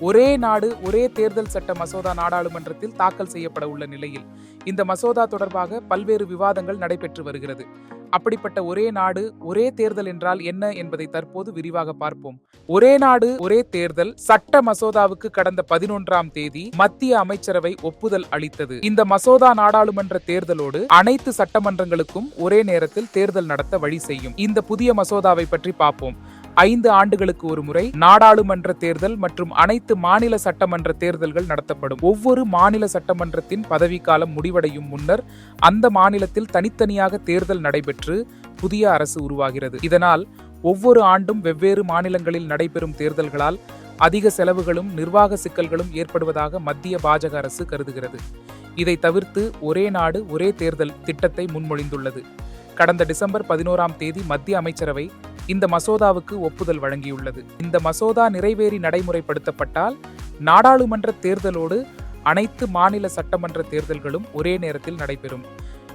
ஒரே நாடு ஒரே தேர்தல் சட்ட மசோதா நாடாளுமன்றத்தில் தாக்கல் செய்யப்பட உள்ள நிலையில் இந்த மசோதா தொடர்பாக பல்வேறு விவாதங்கள் நடைபெற்று வருகிறது. அப்படிப்பட்ட ஒரே நாடு ஒரே தேர்தல் என்றால் என்ன என்பதை தற்போது விரிவாக பார்ப்போம். ஒரே நாடு ஒரே தேர்தல் சட்ட மசோதாவுக்கு கடந்த பதினொன்றாம் தேதி மத்திய அமைச்சரவை ஒப்புதல் அளித்தது. இந்த மசோதா நாடாளுமன்ற தேர்தலோடு அனைத்து சட்டமன்றங்களுக்கும் ஒரே நேரத்தில் தேர்தல் நடத்த வழி செய்யும். இந்த புதிய மசோதாவை பற்றி பார்ப்போம். ஐந்து ஆண்டுகளுக்கு ஒரு முறை நாடாளுமன்ற தேர்தல் மற்றும் அனைத்து மாநில சட்டமன்ற தேர்தல்கள் நடத்தப்படும். ஒவ்வொரு மாநில சட்டமன்றத்தின் பதவிக்காலம் முடிவடையும் முன்னர் அந்த மாநிலத்தில் தனித்தனியாக தேர்தல் நடைபெற்று புதிய அரசு உருவாகிறது. இதனால் ஒவ்வொரு ஆண்டும் வெவ்வேறு மாநிலங்களில் நடைபெறும் தேர்தல்களால் அதிக செலவுகளும் நிர்வாக சிக்கல்களும் ஏற்படுவதாக மத்திய பாஜக அரசு கருதுகிறது. இதை தவிர்த்து ஒரே நாடு ஒரே தேர்தல் திட்டத்தை முன்மொழிந்துள்ளது. கடந்த டிசம்பர் பதினோராம் தேதி மத்திய அமைச்சரவை இந்த மசோதாவுக்கு ஒப்புதல் வழங்கியுள்ளது. இந்த மசோதா நிறைவேறி நடைமுறைப்படுத்தப்பட்டால் நாடாளுமன்ற தேர்தலோடு அனைத்து மாநில சட்டமன்ற தேர்தல்களும் ஒரே நேரத்தில் நடைபெறும்.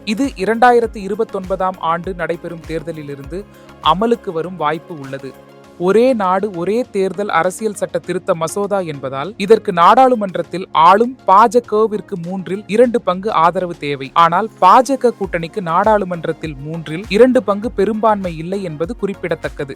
இது இரண்டாயிரத்து இருபத்தொன்பதாம் ஆண்டு நடைபெறும் தேர்தலிலிருந்து அமலுக்கு வரும் வாய்ப்பு உள்ளது. ஒரே நாடு ஒரே தேர்தல் அரசியல் சட்ட திருத்த மசோதா என்பதால் இதற்கு நாடாளுமன்றத்தில் ஆளும் பாஜகவிற்கு மூன்றில் இரண்டு பங்கு ஆதரவு தேவை. ஆனால் பாஜக கூட்டணிக்கு நாடாளுமன்றத்தில் மூன்றில் இரண்டு பங்கு பெரும்பான்மை இல்லை என்பது குறிப்பிடத்தக்கது.